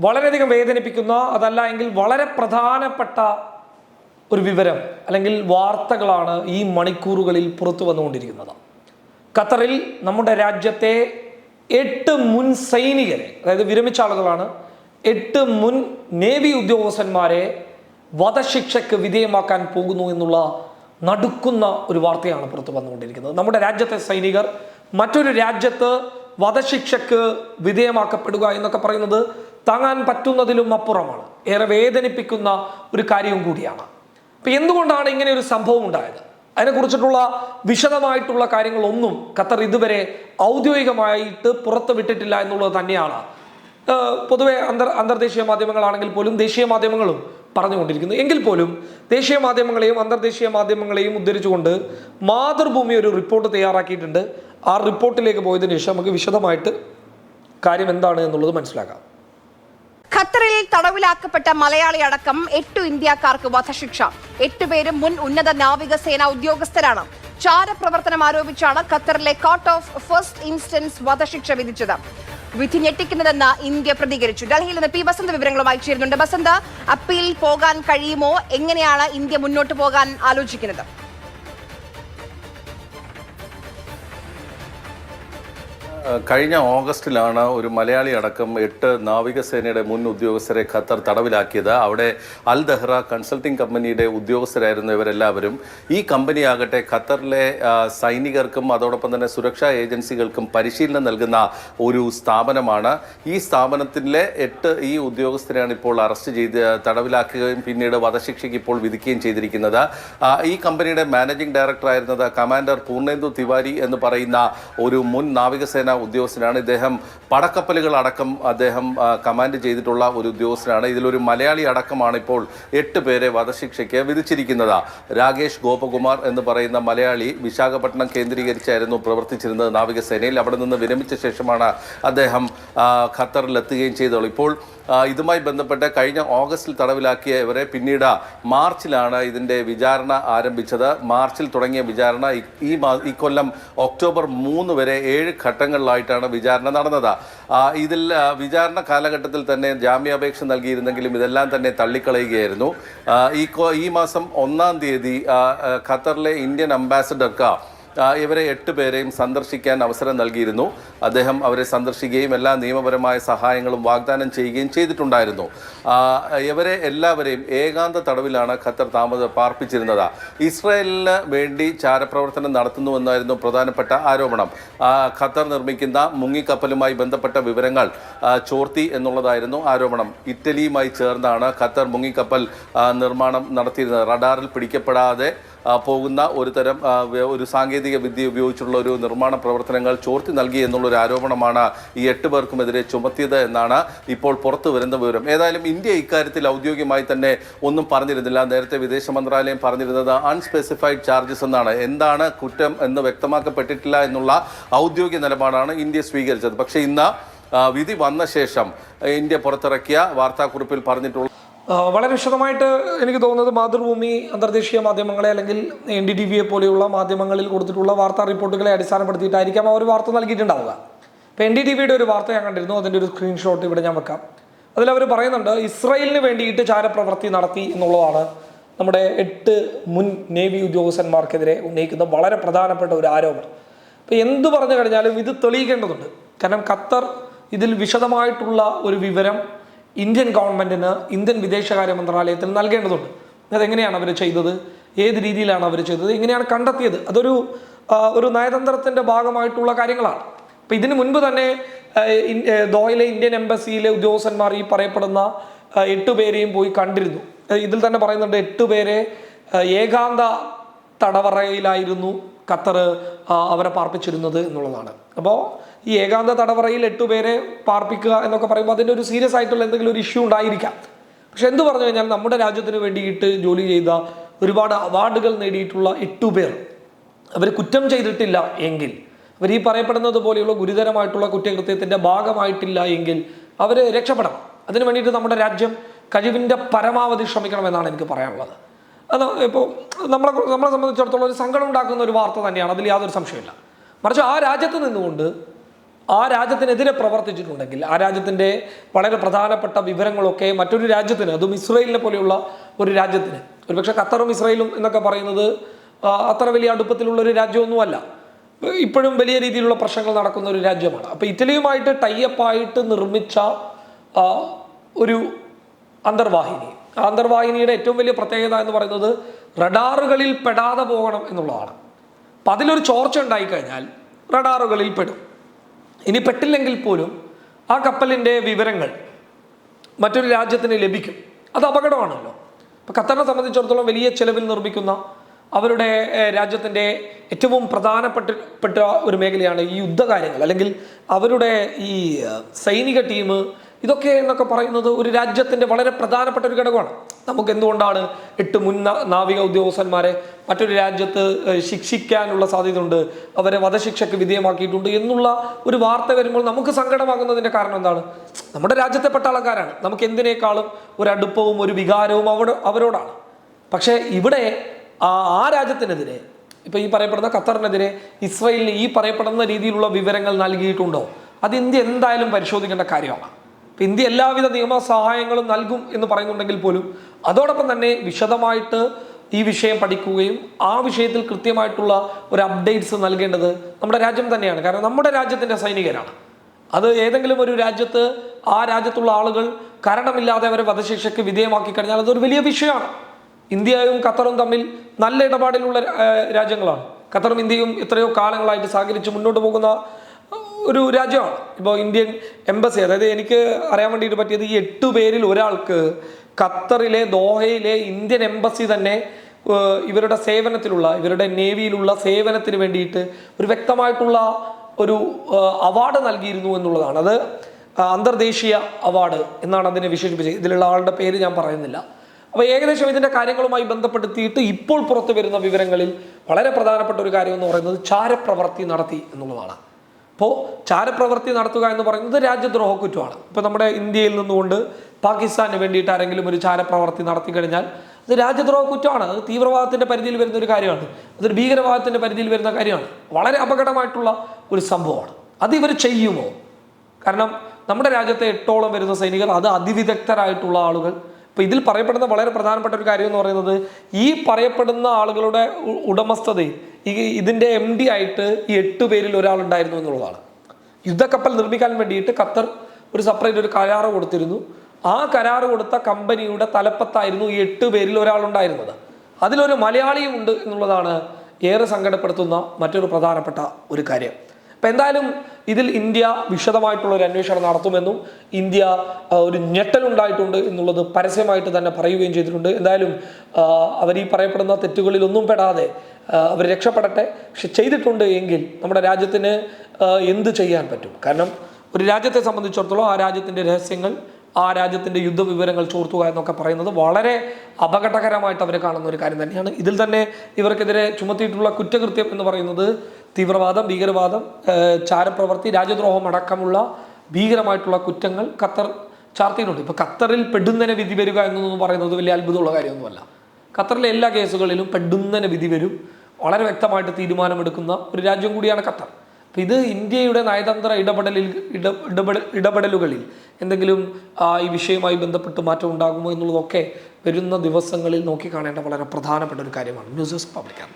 വളരെയധികം വേദനിപ്പിക്കുന്ന അതല്ല എങ്കിൽ വളരെ പ്രധാനപ്പെട്ട ഒരു വിവരം അല്ലെങ്കിൽ വാർത്തകളാണ് ഈ മണിക്കൂറുകളിൽ പുറത്തു വന്നുകൊണ്ടിരിക്കുന്നത്. ഖത്തറിൽ നമ്മുടെ രാജ്യത്തെ എട്ട് മുൻ സൈനികരെ അതായത് വിരമിച്ച ആളുകളാണ് എട്ട് മുൻ നേവി ഉദ്യോഗസ്ഥന്മാരെ വധശിക്ഷയ്ക്ക് വിധേയമാക്കാൻ പോകുന്നു എന്നുള്ള നടുക്കുന്ന ഒരു വാർത്തയാണ് പുറത്തു വന്നുകൊണ്ടിരിക്കുന്നത്. നമ്മുടെ രാജ്യത്തെ സൈനികർ മറ്റൊരു രാജ്യത്ത് വധശിക്ഷയ്ക്ക് വിധേയമാക്കപ്പെടുക എന്നൊക്കെ പറയുന്നത് താങ്ങാൻ പറ്റുന്നതിലും അപ്പുറമാണ്. ഏറെ വേദനിപ്പിക്കുന്ന ഒരു കാര്യവും കൂടിയാണ്. അപ്പൊ എന്തുകൊണ്ടാണ് ഇങ്ങനെ ഒരു സംഭവം ഉണ്ടായത്? അതിനെക്കുറിച്ചിട്ടുള്ള വിശദമായിട്ടുള്ള കാര്യങ്ങളൊന്നും ഖത്തർ ഇതുവരെ ഔദ്യോഗികമായിട്ട് പുറത്തു വിട്ടിട്ടില്ല എന്നുള്ളത് തന്നെയാണ്. പൊതുവെ അന്തർ അന്തർദേശീയ മാധ്യമങ്ങളാണെങ്കിൽ പോലും ദേശീയ മാധ്യമങ്ങളും പറഞ്ഞുകൊണ്ടിരിക്കുന്നു. എങ്കിൽ പോലും ദേശീയ മാധ്യമങ്ങളെയും അന്തർദേശീയ മാധ്യമങ്ങളെയും ഉദ്ധരിച്ചുകൊണ്ട് മാതൃഭൂമി ഒരു റിപ്പോർട്ട് തയ്യാറാക്കിയിട്ടുണ്ട്. ആ റിപ്പോർട്ടിലേക്ക് പോയതിനു ശേഷം നമുക്ക് വിശദമായിട്ട് കാര്യം എന്താണ് എന്നുള്ളത് മനസ്സിലാക്കാം. ഖത്തറിൽ തടവിലാക്കപ്പെട്ട മലയാളി അടക്കം എട്ടു ഇന്ത്യക്കാർക്ക് വധശിക്ഷ. എട്ടുപേരും മുൻ ഉന്നത നാവികസേന ഉദ്യോഗസ്ഥരാണ്. ചാരപ്രവർത്തനം ആരോപിച്ചാണ് ഖത്തറിലെ കോർട്ട് ഓഫ് ഫസ്റ്റ് ഇൻസ്റ്റൻസ് വധശിക്ഷ വിധിച്ചത്. വിധി ഞെട്ടിക്കുന്നതെന്ന് ഇന്ത്യ പ്രതികരിച്ചു. ഡൽഹിയിൽ നിന്ന് പി. ബസന്ത് വിവരങ്ങളുമായി ചേരുന്നുണ്ട് ബസന്ത് അപ്പീൽ പോകാൻ കഴിയുമോ? എങ്ങനെയാണ് ഇന്ത്യ മുന്നോട്ട് പോകാൻ ആലോചിക്കുന്നത്? കഴിഞ്ഞ ഓഗസ്റ്റിലാണ് ഒരു മലയാളി അടക്കം എട്ട് നാവികസേനയുടെ മുൻ ഉദ്യോഗസ്ഥരെ ഖത്തർ തടവിലാക്കിയത്. അവിടെ അൽ ദഹ്റ കൺസൾട്ടിംഗ് കമ്പനിയുടെ ഉദ്യോഗസ്ഥരായിരുന്നു ഇവരെല്ലാവരും. ഈ കമ്പനിയാകട്ടെ ഖത്തറിലെ സൈനികർക്കും അതോടൊപ്പം തന്നെ സുരക്ഷാ ഏജൻസികൾക്കും പരിശീലനം നൽകുന്ന ഒരു സ്ഥാപനമാണ്. ഈ സ്ഥാപനത്തിലെ എട്ട് ഈ ഉദ്യോഗസ്ഥരെയാണ് ഇപ്പോൾ അറസ്റ്റ് ചെയ്ത് തടവിലാക്കുകയും പിന്നീട് വധശിക്ഷയ്ക്ക് ഇപ്പോൾ വിധിക്കുകയും ചെയ്തിരിക്കുന്നത്. ഈ കമ്പനിയുടെ മാനേജിംഗ് ഡയറക്ടറായിരുന്നത് കമാൻഡർ പൂർണേന്ദു തിവാരി എന്ന് പറയുന്ന ഒരു മുൻ നാവികസേന ഉദ്യോഗസ്ഥനാണ്. ഇദ്ദേഹം പടക്കപ്പലുകൾ അടക്കം അദ്ദേഹം കമാൻഡ് ചെയ്തിട്ടുള്ള ഒരു ഉദ്യോഗസ്ഥനാണ്. ഇതിലൊരു മലയാളി അടക്കമാണ് ഇപ്പോൾ എട്ട് പേരെ വധശിക്ഷയ്ക്ക് വിധിച്ചിരിക്കുന്നത്. രാകേഷ് ഗോപകുമാർ എന്ന് പറയുന്ന മലയാളി വിശാഖപട്ടണം കേന്ദ്രീകരിച്ചായിരുന്നു പ്രവർത്തിച്ചിരുന്നത് നാവികസേനയിൽ. അവിടെ നിന്ന് വിരമിച്ച ശേഷമാണ് അദ്ദേഹം ഖത്തറിലെത്തുകയും ചെയ്തോളൂ ഇപ്പോൾ ഇതുമായി ബന്ധപ്പെട്ട് കഴിഞ്ഞ ഓഗസ്റ്റിൽ തടവിലാക്കിയ ഇവരെ പിന്നീട് മാർച്ചിലാണ് ഇതിന്റെ വിചാരണ ആരംഭിച്ചത്. മാർച്ചിൽ തുടങ്ങിയ വിചാരണ ഈ- ഈ കൊല്ലം ഒക്ടോബർ മൂന്ന് വരെ ഏഴ് ഘട്ടങ്ങളിലായിട്ടാണ് വിചാരണ നടന്നത്. ഇതിൽ വിചാരണ കാലഘട്ടത്തിൽ തന്നെ ജാമ്യാപേക്ഷ നൽകിയിരുന്നെങ്കിലും ഇതെല്ലാം തന്നെ തള്ളിക്കളയുകയായിരുന്നു. ഈ ഈ മാസം ഒന്നാം തീയതി ഖത്തറിലെ ഇന്ത്യൻ അംബാസഡർക്ക് ഇവരെ എട്ട് പേരെയും സന്ദർശിക്കാൻ അവസരം നൽകിയിരുന്നു. അദ്ദേഹം അവരെ സന്ദർശിക്കുകയും എല്ലാ നിയമപരമായ സഹായങ്ങളും വാഗ്ദാനം ചെയ്യുകയും ചെയ്തിട്ടുണ്ടായിരുന്നു. ഇവരെ എല്ലാവരെയും ഏകാന്ത തടവിലാണ് ഖത്തർ താമസ പാർപ്പിച്ചിരുന്നത്. ഇസ്രായേലിന് വേണ്ടി ചാരപ്രവർത്തനം നടത്തുന്നുവെന്നായിരുന്നു പ്രധാനപ്പെട്ട ആരോപണം. ഖത്തർ നിർമ്മിക്കുന്ന മുങ്ങിക്കപ്പലുമായി ബന്ധപ്പെട്ട വിവരങ്ങൾ ചോർത്തി എന്നുള്ളതായിരുന്നു ആരോപണം. ഇറ്റലിയുമായി ചേർന്നാണ് ഖത്തർ മുങ്ങിക്കപ്പൽ നിർമ്മാണം നടത്തിയിരുന്നത്. റഡാറിൽ പിടിക്കപ്പെടാതെ പോകുന്ന ഒരു തരം ഒരു സാങ്കേതിക വിദ്യ ഉപയോഗിച്ചുള്ള ഒരു നിർമ്മാണ പ്രവർത്തനങ്ങൾ ചോർത്തി നൽകി എന്നുള്ളൊരു ആരോപണമാണ് ഈ എട്ട് പേർക്കുമെതിരെ ചുമത്തിയത് എന്നാണ് ഇപ്പോൾ പുറത്തു വരുന്ന വിവരം. ഏതായാലും ഇന്ത്യ ഇക്കാര്യത്തിൽ ഔദ്യോഗികമായി തന്നെ ഒന്നും പറഞ്ഞിരുന്നില്ല. നേരത്തെ വിദേശ മന്ത്രാലയം പറഞ്ഞിരുന്നത് അൺസ്പെസിഫൈഡ് ചാർജസ് എന്നാണ്. എന്താണ് കുറ്റം എന്ന് വ്യക്തമാക്കപ്പെട്ടിട്ടില്ല എന്നുള്ള ഔദ്യോഗിക നിലപാടാണ് ഇന്ത്യ സ്വീകരിച്ചത്. പക്ഷേ ഇന്ന് വിധി വന്ന ശേഷം ഇന്ത്യ പുറത്തിറക്കിയ വാർത്താക്കുറിപ്പിൽ പറഞ്ഞിട്ടുള്ള വളരെ വിശദമായിട്ട് എനിക്ക് തോന്നുന്നത് മാതൃഭൂമി അന്തർദേശീയ മാധ്യമങ്ങളെ അല്ലെങ്കിൽ എൻ ഡി ടി വിയെ പോലെയുള്ള മാധ്യമങ്ങളിൽ കൊടുത്തിട്ടുള്ള വാർത്താ റിപ്പോർട്ടുകളെ അടിസ്ഥാനപ്പെടുത്തിയിട്ടായിരിക്കാം അവർ വാർത്ത നൽകിയിട്ടുണ്ടാവുക. ഇപ്പോൾ എൻ ഡി ടി വിയുടെ ഒരു വാർത്ത ഞാൻ കണ്ടിരുന്നു അതിന്റെ ഒരു സ്ക്രീൻഷോട്ട് ഇവിടെ ഞാൻ വെക്കാം. അതിൽ അവർ പറയുന്നുണ്ട് ഇസ്രയേലിന് വേണ്ടിയിട്ട് ചാരപ്രവൃത്തി നടത്തി എന്നുള്ളതാണ് നമ്മുടെ എട്ട് മുൻ നേവി ഉദ്യോഗസ്ഥന്മാർക്കെതിരെ ഉന്നയിക്കുന്ന വളരെ പ്രധാനപ്പെട്ട ഒരു ആരോപണം. അപ്പോൾ എന്ത് പറഞ്ഞു കഴിഞ്ഞാലും ഇത് തെളിയിക്കേണ്ടതുണ്ട്. കാരണം ഖത്തർ ഇതിൽ വിശദമായിട്ടുള്ള ഒരു വിവരം ഇന്ത്യൻ ഗവൺമെന്റിന് ഇന്ത്യൻ വിദേശകാര്യ മന്ത്രാലയത്തിന് നൽകേണ്ടതുണ്ട്. അതെങ്ങനെയാണ് അവർ ചെയ്തത്? ഏത് രീതിയിലാണ് അവർ ചെയ്തത്? എങ്ങനെയാണ് കണ്ടെത്തിയത്? അതൊരു ഒരു നയതന്ത്രത്തിന്റെ ഭാഗമായിട്ടുള്ള കാര്യങ്ങളാണ്. അപ്പം ഇതിനു മുൻപ് തന്നെ ദോയിലെ ഇന്ത്യൻ എംബസിയിലെ ഉദ്യോഗസ്ഥന്മാർ ഈ പറയപ്പെടുന്ന എട്ട് പേരെയും പോയി കണ്ടിരുന്നു. ഇതിൽ തന്നെ പറയുന്നുണ്ട് എട്ടുപേരെ പേരെ ഏകാന്ത തടവറയിലായിരുന്നു ഖത്തർ അവരെ പാർപ്പിച്ചിരുന്നത് എന്നുള്ളതാണ്. അപ്പോൾ ഈ ഏകാന്ത തടവറയിൽ എട്ടുപേരെ പാർപ്പിക്കുക എന്നൊക്കെ പറയുമ്പോൾ അതിന്റെ ഒരു സീരിയസ് ആയിട്ടുള്ള എന്തെങ്കിലും ഒരു ഇഷ്യൂ ഉണ്ടായിരിക്കാം. പക്ഷെ എന്ത് പറഞ്ഞു കഴിഞ്ഞാൽ നമ്മുടെ രാജ്യത്തിന് വേണ്ടിയിട്ട് ജോലി ചെയ്ത ഒരുപാട് അവാർഡുകൾ നേടിയിട്ടുള്ള എട്ടുപേർ അവർ കുറ്റം ചെയ്തിട്ടില്ല എങ്കിൽ അവർ ഈ പറയപ്പെടുന്നത് പോലെയുള്ള ഗുരുതരമായിട്ടുള്ള കുറ്റകൃത്യത്തിന്റെ ഭാഗമായിട്ടില്ല എങ്കിൽ അവർ രക്ഷപ്പെടണം. അതിനു വേണ്ടിയിട്ട് നമ്മുടെ രാജ്യം കഴിവിന്റെ പരമാവധി ശ്രമിക്കണമെന്നാണ് എനിക്ക് പറയാനുള്ളത്. അത് ഇപ്പോൾ നമ്മളെ നമ്മളെ സംബന്ധിച്ചിടത്തോളം ഒരു സങ്കടം ഉണ്ടാക്കുന്ന ഒരു വാർത്ത തന്നെയാണ് അതിൽ യാതൊരു സംശയമില്ല മറിച്ച് ആ രാജ്യത്ത് നിന്നുകൊണ്ട് ആ രാജ്യത്തിനെതിരെ പ്രവർത്തിച്ചിട്ടുണ്ടെങ്കിൽ ആ രാജ്യത്തിന്റെ വളരെ പ്രധാനപ്പെട്ട വിവരങ്ങളൊക്കെ മറ്റൊരു രാജ്യത്തിന് അതും ഇസ്രയേലിനെ പോലെയുള്ള ഒരു രാജ്യത്തിന് ഒരുപക്ഷെ ഖത്തറും ഇസ്രയേലും എന്നൊക്കെ പറയുന്നത് അത്ര വലിയ അടുപ്പത്തിലുള്ള ഒരു രാജ്യമൊന്നുമല്ല. ഇപ്പോഴും വലിയ രീതിയിലുള്ള പ്രശ്നങ്ങൾ നടക്കുന്ന ഒരു രാജ്യമാണ്. അപ്പോൾ ഇറ്റലിയുമായിട്ട് ടൈയപ്പായിട്ട് നിർമ്മിച്ച ഒരു അന്തർവാഹിനി. ആ അന്തർവാഹിനിയുടെ ഏറ്റവും വലിയ പ്രത്യേകത എന്ന് പറയുന്നത് റഡാറുകളിൽ പെടാതെ പോകണം എന്നുള്ളതാണ്. അപ്പം അതിലൊരു ചോർച്ച ഉണ്ടായിക്കഴിഞ്ഞാൽ റഡാറുകളിൽ പെടും. ഇനി പെട്ടില്ലെങ്കിൽ പോലും ആ കപ്പലിന്റെ വിവരങ്ങൾ മറ്റൊരു രാജ്യത്തിന് ലഭിക്കും. അത് അപകടമാണല്ലോ. ഇപ്പോൾ ഖത്തറിനെ സംബന്ധിച്ചിടത്തോളം വലിയ ചെലവിൽ നിർമ്മിക്കുന്ന അവരുടെ രാജ്യത്തിന്റെ ഏറ്റവും പ്രധാനപ്പെട്ട പെട്ട ഒരു മേഖലയാണ് ഈ യുദ്ധകാര്യങ്ങൾ. അല്ലെങ്കിൽ അവരുടെ ഈ സൈനിക ടീം ഇതൊക്കെ എന്നൊക്കെ പറയുന്നത് ഒരു രാജ്യത്തിന്റെ വളരെ പ്രധാനപ്പെട്ട ഒരു ഘടകമാണ്. നമുക്ക് എന്തുകൊണ്ടാണ് എട്ട് മുൻ നാവിക ഉദ്യോഗസ്ഥന്മാരെ മറ്റൊരു രാജ്യത്ത് ശിക്ഷിക്കാനുള്ള സാധ്യതയുണ്ട്. അവരെ വധശിക്ഷയ്ക്ക് വിധേയമാക്കിയിട്ടുണ്ട് എന്നുള്ള ഒരു വാർത്ത വരുമ്പോൾ നമുക്ക് സങ്കടമാകുന്നതിന്റെ കാരണം എന്താണ്? നമ്മുടെ രാജ്യത്തെ പട്ടാളക്കാരാണ്. നമുക്ക് എന്തിനേക്കാളും ഒരു അടുപ്പവും ഒരു വികാരവും അവിടെ അവരോടാണ്. പക്ഷേ ഇവിടെ ആ രാജ്യത്തിനെതിരെ ഇപ്പോൾ ഈ പറയപ്പെടുന്ന ഖത്തറിനെതിരെ ഇസ്രയേലിന് ഈ പറയപ്പെടുന്ന രീതിയിലുള്ള വിവരങ്ങൾ നൽകിയിട്ടുണ്ടോ? അത് ഇന്ത്യ എന്തായാലും പരിശോധിക്കേണ്ട കാര്യമാണ്. ഇപ്പം ഇന്ത്യ എല്ലാവിധ നിയമ സഹായങ്ങളും നൽകും എന്ന് പറയുന്നുണ്ടെങ്കിൽ പോലും അതോടൊപ്പം തന്നെ വിശദമായിട്ട് ഈ വിഷയം പഠിക്കുകയും ആ വിഷയത്തിൽ കൃത്യമായിട്ടുള്ള ഒരു അപ്ഡേറ്റ്സ് നൽകേണ്ടത് നമ്മുടെ രാജ്യം തന്നെയാണ്. കാരണം നമ്മുടെ രാജ്യത്തിന്റെ സൈനികരാണ്. അത് ഏതെങ്കിലും ഒരു രാജ്യത്ത് ആ രാജ്യത്തുള്ള ആളുകൾ കാരണമില്ലാതെ അവരെ വധശിക്ഷയ്ക്ക് വിധേയമാക്കി കഴിഞ്ഞാൽ അതൊരു വലിയ വിഷയമാണ്. ഇന്ത്യയും ഖത്തറും തമ്മിൽ നല്ല ഇടപാടിലുള്ള രാജ്യങ്ങളാണ്. ഖത്തറും ഇന്ത്യയും എത്രയോ കാലങ്ങളായിട്ട് സഹകരിച്ച് മുന്നോട്ട് പോകുന്ന ഒരു രാജ്യമാണ്. ഇപ്പോൾ ഇന്ത്യൻ എംബസി അതായത് എനിക്ക് അറിയാൻ വേണ്ടിയിട്ട് പറ്റിയത് ഈ എട്ട് പേരിൽ ഒരാൾക്ക് ഖത്തറിലെ ദോഹയിലെ ഇന്ത്യൻ എംബസി തന്നെ ഇവരുടെ സേവനത്തിലുള്ള ഇവരുടെ നേവിയിലുള്ള സേവനത്തിന് വേണ്ടിയിട്ട് ഒരു വ്യക്തമായിട്ടുള്ള ഒരു അവാർഡ് നൽകിയിരുന്നു എന്നുള്ളതാണ്. അത് അന്തർദേശീയ അവാർഡ് എന്നാണ് അതിനെ വിശേഷിപ്പിച്ചത്. ഇതിലുള്ള ആളുടെ പേര് ഞാൻ പറയുന്നില്ല. അപ്പോൾ ഏകദേശം ഇതിന്റെ കാര്യങ്ങളുമായി ബന്ധപ്പെടുത്തിയിട്ട് ഇപ്പോൾ പുറത്തു വരുന്ന വിവരങ്ങളിൽ വളരെ പ്രധാനപ്പെട്ട ഒരു കാര്യം എന്ന് പറയുന്നത് ചാരപ്രവർത്തി നടത്തി എന്നുള്ളതാണ്. അപ്പോൾ ചാരപ്രവർത്തി നടത്തുക എന്ന് പറയുന്നത് രാജ്യദ്രോഹ കുറ്റമാണ്. ഇപ്പോൾ നമ്മുടെ ഇന്ത്യയിൽ നിന്നുകൊണ്ട് പാകിസ്ഥാന് വേണ്ടിയിട്ട് ആരെങ്കിലും ഒരു ചാരപ്രവർത്തി നടത്തി കഴിഞ്ഞാൽ അത് രാജ്യദ്രോഹ കുറ്റമാണ്. അത് തീവ്രവാദത്തിന്റെ പരിധിയിൽ വരുന്ന ഒരു കാര്യമാണ്. അതൊരു ഭീകരവാദത്തിന്റെ പരിധിയിൽ വരുന്ന കാര്യമാണ്. വളരെ അപകടമായിട്ടുള്ള ഒരു സംഭവമാണ്. അത് ഇവർ ചെയ്യുമോ? കാരണം നമ്മുടെ രാജ്യത്തെ എട്ടോളം വരുന്ന സൈനികർ അത് അതിവിദഗ്ധരായിട്ടുള്ള ആളുകൾ. ഇപ്പോൾ ഇതിൽ പറയപ്പെടുന്ന വളരെ പ്രധാനപ്പെട്ട ഒരു കാര്യം എന്ന് പറയുന്നത് ഈ പറയപ്പെടുന്ന ആളുകളുടെ ഉടമസ്ഥത ഉടമസ്ഥതയിൽ ഈ ഇതിന്റെ എം ഡി ആയിട്ട് ഈ എട്ട് പേരിൽ ഒരാളുണ്ടായിരുന്നു എന്നുള്ളതാണ്. യുദ്ധക്കപ്പൽ നിർമ്മിക്കാൻ വേണ്ടിയിട്ട് ഖത്തർ ഒരു സെപ്പറേറ്റ് ഒരു കരാറ് കൊടുത്തിരുന്നു. ആ കരാർ കൊടുത്ത കമ്പനിയുടെ തലപ്പത്തായിരുന്നു എട്ട് പേരിൽ ഒരാളുണ്ടായിരുന്നത്. അതിലൊരു മലയാളിയും ഉണ്ട് എന്നുള്ളതാണ് ഏറെ സങ്കടപ്പെടുത്തുന്ന മറ്റൊരു പ്രധാനപ്പെട്ട ഒരു കാര്യം. അപ്പം എന്തായാലും ഇതിൽ ഇന്ത്യ വിശദമായിട്ടുള്ള ഒരു അന്വേഷണം നടത്തുമെന്നും ഇന്ത്യ ഒരു ഞെട്ടലുണ്ടായിട്ടുണ്ട് എന്നുള്ളത് പരസ്യമായിട്ട് തന്നെ പറയുകയും ചെയ്തിട്ടുണ്ട്. എന്തായാലും അവർ ഈ പറയപ്പെടുന്ന തെറ്റുകളിൽ ഒന്നും പെടാതെ അവർ രക്ഷപ്പെടട്ടെ പക്ഷെ ചെയ്തിട്ടുണ്ട് എങ്കിൽ നമ്മുടെ രാജ്യത്തിന് എന്ത് ചെയ്യാൻ പറ്റും? കാരണം ഒരു രാജ്യത്തെ സംബന്ധിച്ചിടത്തോളം ആ രാജ്യത്തിന്റെ രഹസ്യങ്ങൾ ആ രാജ്യത്തിന്റെ യുദ്ധവിവരങ്ങൾ ചോർത്തുക എന്നൊക്കെ പറയുന്നത് വളരെ അപകടകരമായിട്ട് അവർ കാണുന്ന ഒരു കാര്യം തന്നെയാണ്. ഇതിൽ തന്നെ ഇവർക്കെതിരെ ചുമത്തിയിട്ടുള്ള കുറ്റകൃത്യം എന്ന് പറയുന്നത് തീവ്രവാദം ഭീകരവാദം ചാരപ്രവർത്തി രാജ്യദ്രോഹം അടക്കമുള്ള ഭീകരമായിട്ടുള്ള കുറ്റങ്ങൾ ഖത്തർ ചാർത്തിയിട്ടുണ്ട്. ഇപ്പോൾ ഖത്തറിൽ പെടുന്നതിനെ വിധി വരിക എന്നൊന്നും പറയുന്നത് വലിയ അത്ഭുതമുള്ള കാര്യമൊന്നുമല്ല. ഖത്തറിലെ എല്ലാ കേസുകളിലും പെടുന്നനെ വിധി വരും. വളരെ വ്യക്തമായിട്ട് തീരുമാനമെടുക്കുന്ന ഒരു രാജ്യം കൂടിയാണ് ഖത്തർ. അപ്പം ഇത് ഇന്ത്യയുടെ നയതന്ത്ര ഇടപെടലിൽ ഇട ഇടപെടൽ ഇടപെടലുകളിൽ എന്തെങ്കിലും ഈ വിഷയവുമായി ബന്ധപ്പെട്ട് മാറ്റം ഉണ്ടാകുമോ എന്നുള്ളതൊക്കെ വരുന്ന ദിവസങ്ങളിൽ നോക്കിക്കാണേണ്ട വളരെ പ്രധാനപ്പെട്ട ഒരു കാര്യമാണ്. News desk പബ്ലിക്കാണ്